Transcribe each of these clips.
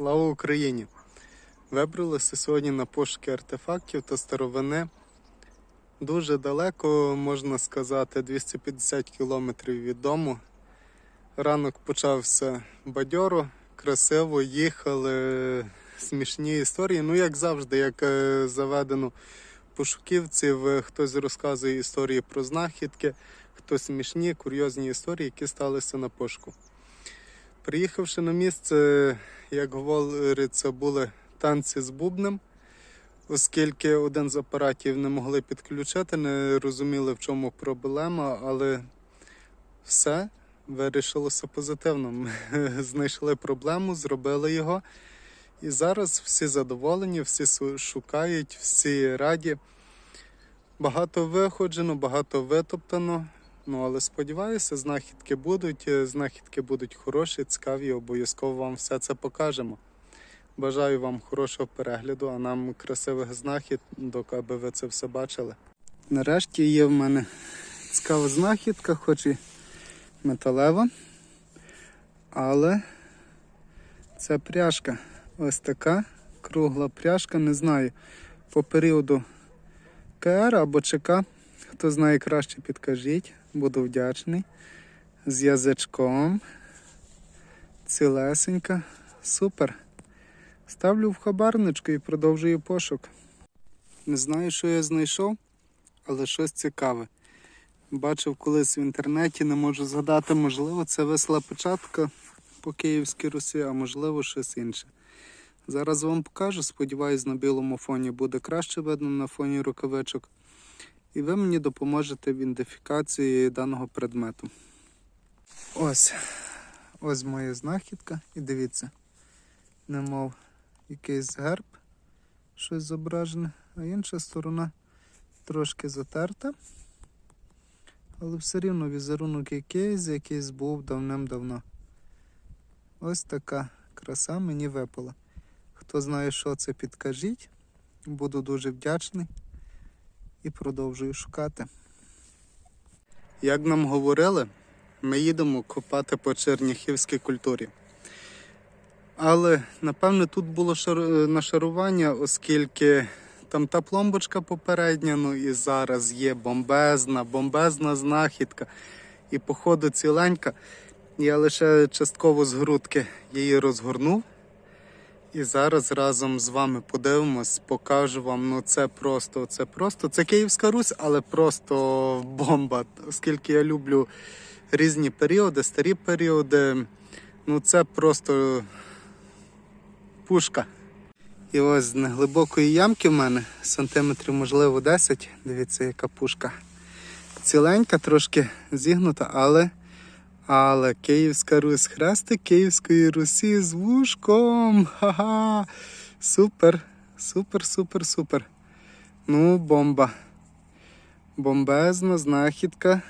Слава Україні! Вибралися сьогодні на пошуки артефактів та старовини. Дуже далеко, можна сказати, 250 кілометрів від дому. Ранок почався бадьоро, красиво, їхали, смішні історії. Ну, як завжди, як е, заведено пошуківців, хтось розказує історії про знахідки, хтось смішні, курйозні історії, які сталися на пошуку. Приїхавши на місце, як говориться, були танці з бубнем, оскільки один з апаратів не могли підключити, не розуміли, в чому проблема, але все вирішилося позитивно. Ми знайшли проблему, зробили його. І зараз всі задоволені, всі шукають, всі раді. Багато виходжено, багато витоптано. Ну, але сподіваюся, знахідки будуть, е, знахідки будуть хороші, цікаві, обов'язково вам все це покажемо. Бажаю вам хорошого перегляду, а нам красивих знахідок, аби ви це все бачили. Нарешті є в мене цікава знахідка, хоч і металева, але це пряжка. Ось така кругла пряжка, не знаю, по періоду КР або ЧК. Хто знає краще, підкажіть, буду вдячний. З язичком. Цілесенька. Супер. Ставлю в хабарничку і продовжую пошук. Не знаю, що я знайшов, але щось цікаве. Бачив колись в інтернеті, не можу згадати, можливо, це весела початка по Київській Русі, а можливо щось інше. Зараз вам покажу, сподіваюсь, на білому фоні буде краще видно на фоні рукавичок. І ви мені допоможете в ідентифікації даного предмету. Ось. Ось моя знахідка. І дивіться, немов якийсь герб, щось зображене, а інша сторона трошки затерта. Але все рівно візерунок якийсь, якийсь був давним-давно. Ось така краса мені випала. Хто знає, що це, підкажіть. Буду дуже вдячний і продовжую шукати. Як нам говорили, ми їдемо копати по черніхівській культурі. Але напевне тут було шар- нашарування, оскільки там та пломбочка попередня, ну і зараз є бомбезна, бомбезна знахідка. І походу ціленька. Я лише частково з грудки її розгорнув. І зараз разом з вами подивимось, покажу вам. Ну це просто, це просто. Це Київська Русь, але просто бомба. Оскільки я люблю різні періоди, старі періоди. Ну це просто пушка. І ось з неглибокої ямки в мене, сантиметрів, можливо, 10. Дивіться, яка пушка. Ціленька, трошки зігнута, але. Але Київська Русь, хрестик Київської Русі з вушком. Ха-ха. Супер, супер, супер, супер. Ну, бомба. Бомбезна знахідка.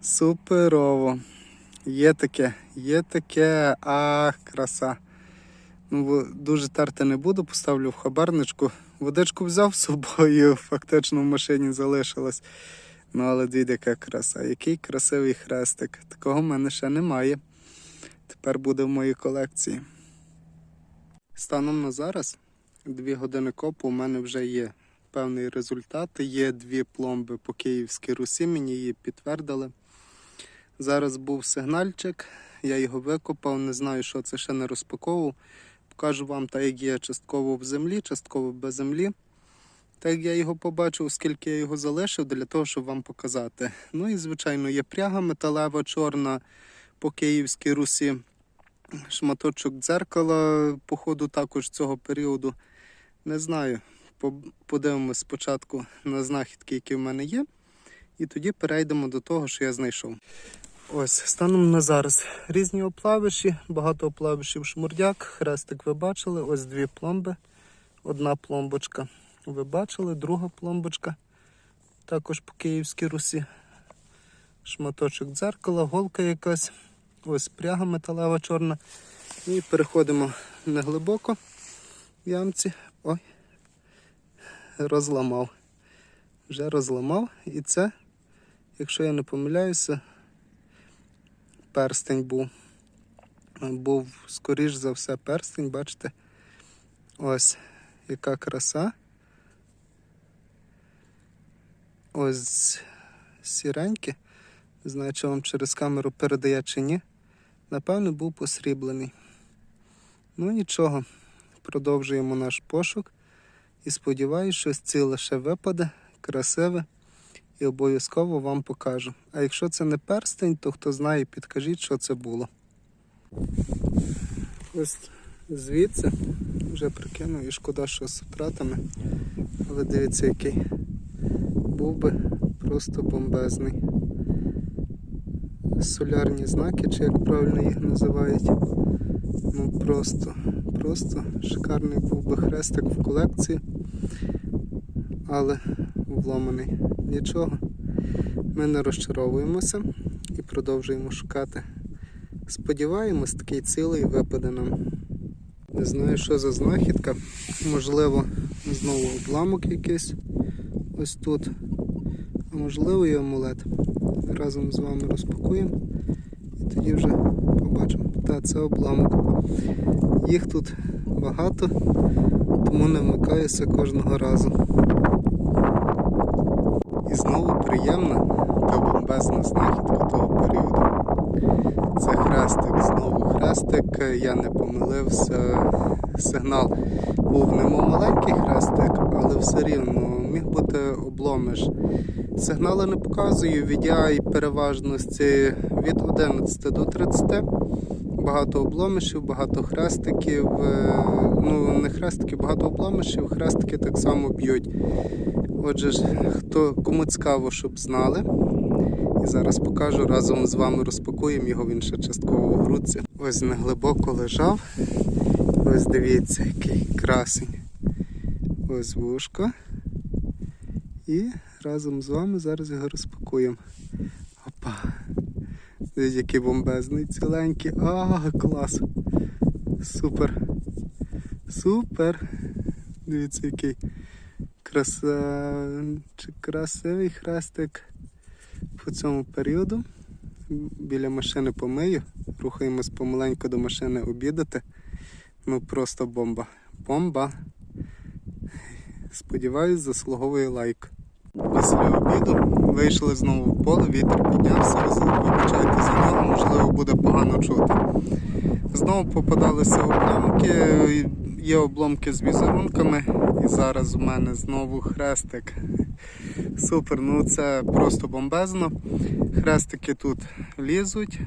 Суперово. Є таке, є таке. Ах, краса. Ну, дуже терти не буду, поставлю в хабарничку. Водичку взяв з собою, фактично в машині залишилась. Ну, але дивіться, яка краса. Який красивий хрестик. Такого в мене ще немає. Тепер буде в моїй колекції. Станом на зараз, дві години копу, у мене вже є певний результат. Є дві пломби по Київській Русі, мені її підтвердили. Зараз був сигнальчик, я його викопав, не знаю, що це ще не розпаковував. Покажу вам, так як є частково в землі, частково без землі. Так я його побачив, оскільки я його залишив для того, щоб вам показати. Ну і, звичайно, є пряга металева чорна по Київській Русі. Шматочок дзеркала, походу, також цього періоду. Не знаю. По- Подивимось спочатку на знахідки, які в мене є. І тоді перейдемо до того, що я знайшов. Ось, станом на зараз різні оплавиші, багато оплавишів шмурдяк, хрестик ви бачили, ось дві пломби. Одна пломбочка ви бачили, друга пломбочка. Також по Київській Русі. Шматочок дзеркала, голка якась. Ось пряга металева чорна. І переходимо неглибоко в ямці. Ой, розламав. Вже розламав. І це, якщо я не помиляюся, перстень був. був, скоріш за все, перстень, бачите? Ось яка краса. Ось сіренький. Не знаю, чи вам через камеру передає чи ні. Напевно, був посріблений. Ну нічого, продовжуємо наш пошук. І сподіваюся, що ці лише випаде, красиве, і обов'язково вам покажу. А якщо це не перстень, то хто знає, підкажіть, що це було. Ось звідси вже прикинув і шкода, що з втратами. Але дивіться, який був би просто бомбезний. Солярні знаки, чи як правильно їх називають. Ну просто, просто шикарний був би хрестик в колекції, але вломаний. Нічого. Ми не розчаровуємося і продовжуємо шукати. Сподіваємось, такий цілий випаде нам. Не знаю, що за знахідка. Можливо, знову обламок якийсь ось тут. І амулет. Разом з вами розпакуємо і тоді вже побачимо. Та, це обламок. Їх тут багато, тому не вмикаюся кожного разу. І знову приємна та бомбезна знахідка того періоду. Це хрестик, знову хрестик. Я не помилився. Сигнал був немов маленький хрестик, але все рівно міг бути обломиш. Сигнали не показую, VDI переважності від 11 до 30. Багато обломишів, багато хрестиків. е, Ну, не хрестики, багато обломишів, хрестики так само б'ють. Отже, хто кому цікаво, щоб знали. І зараз покажу разом з вами розпакуємо його, він ще частково в грудці. Ось неглибоко лежав. Ось дивіться, який красень. Ось вушко. І разом з вами зараз його розпакуємо. Опа. Дивіться, який бомбезний, ціленький. А, клас. Супер. Супер. Дивіться, який краса... красивий хрестик по цьому періоду. Біля машини помию. Рухаємось помаленьку до машини обідати. Ну просто бомба. Бомба. Сподіваюсь, заслуговує лайк. Після обіду вийшли знову в поле, вітер піднявся, вибачайте за нього, можливо, буде погано чути. Знову попадалися обломки, є обломки з візерунками, і зараз у мене знову хрестик. Супер, ну це просто бомбезно. Хрестики тут лізуть.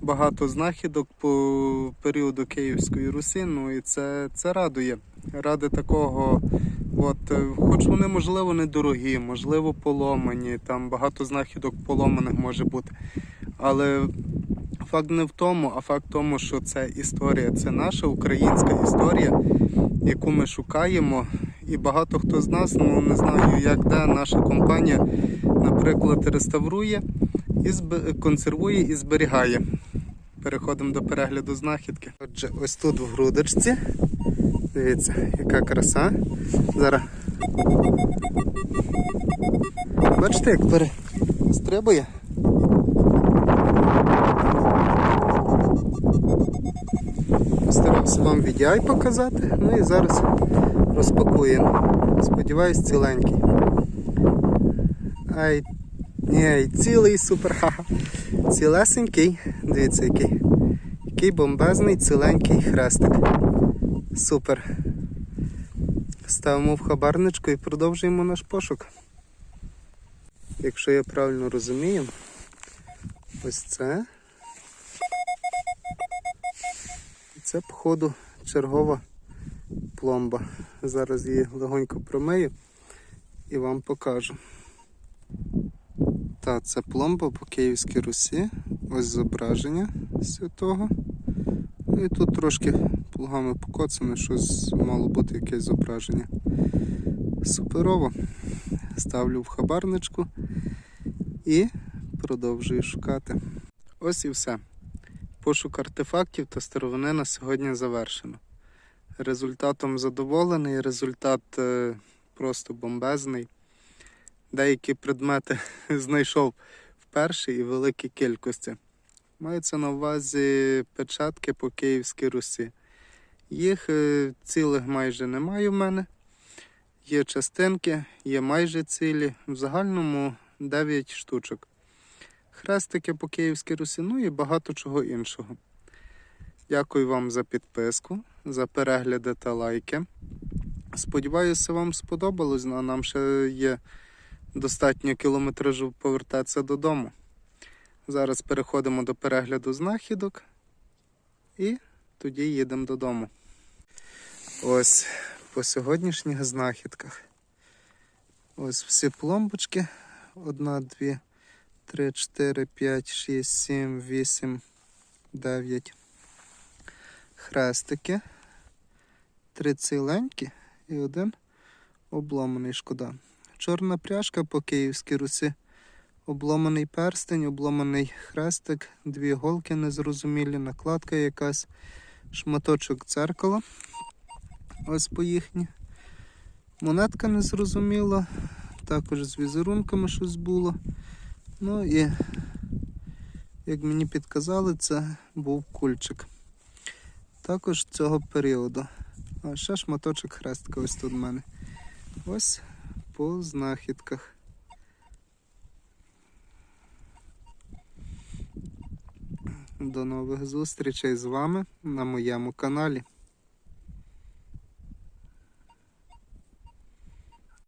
Багато знахідок по періоду Київської Русі, ну і це, це радує. Ради такого, от, е, хоч вони, можливо, недорогі, можливо, поломані, там багато знахідок поломаних може бути. Але факт не в тому, а факт в тому, що це історія, це наша українська історія, яку ми шукаємо. І багато хто з нас, ну не знаю, як де наша компанія, наприклад, реставрує, і консервує і зберігає. Переходимо до перегляду знахідки. Отже, ось тут в грудочці. Дивіться, яка краса. Зараз. Бачите, як перестрибує? Старався вам VDI показати, ну і зараз розпакуємо. Сподіваюсь, ціленький. Ай, ні, цілий супер. Ха-ха. Цілесенький. Дивіться, який. Який бомбезний ціленький хрестик. Супер. Ставимо в хабарничку і продовжуємо наш пошук. Якщо я правильно розумію, ось це. Це, походу, чергова пломба. Зараз її легонько промию і вам покажу. Та, це пломба по Київській Русі. Ось зображення святого. Ну і тут трошки плугами покоцане, щось мало бути якесь зображення. Суперово. Ставлю в хабарничку і продовжую шукати. Ось і все. Пошук артефактів та старовини на сьогодні завершено. Результатом задоволений, результат е, просто бомбезний. Деякі предмети знайшов в першій і великій кількості. Мається на увазі печатки по Київській Русі. Їх е, цілих майже немає в мене. Є частинки, є майже цілі. В загальному 9 штучок. Хрестики по Київській Русі, ну і багато чого іншого. Дякую вам за підписку, за перегляди та лайки. Сподіваюся, вам сподобалось, а нам ще є достатньо кілометражу повертатися додому. Зараз переходимо до перегляду знахідок і тоді їдемо додому. Ось по сьогоднішніх знахідках. Ось всі пломбочки. Одна, дві, три, чотири, п'ять, шість, сім, вісім, дев'ять. Хрестики. Три ціленькі і один обломаний шкода. Чорна пряжка по Київській Русі. Обломаний перстень, обломаний хрестик, дві голки незрозумілі, накладка якась, шматочок дзеркала. Ось по їхні. Монетка незрозуміла, також з візерунками щось було. Ну і, як мені підказали, це був кульчик. Також цього періоду. А ще шматочок хрестика ось тут в мене. Ось по знахідках. До нових зустрічей з вами на моєму каналі.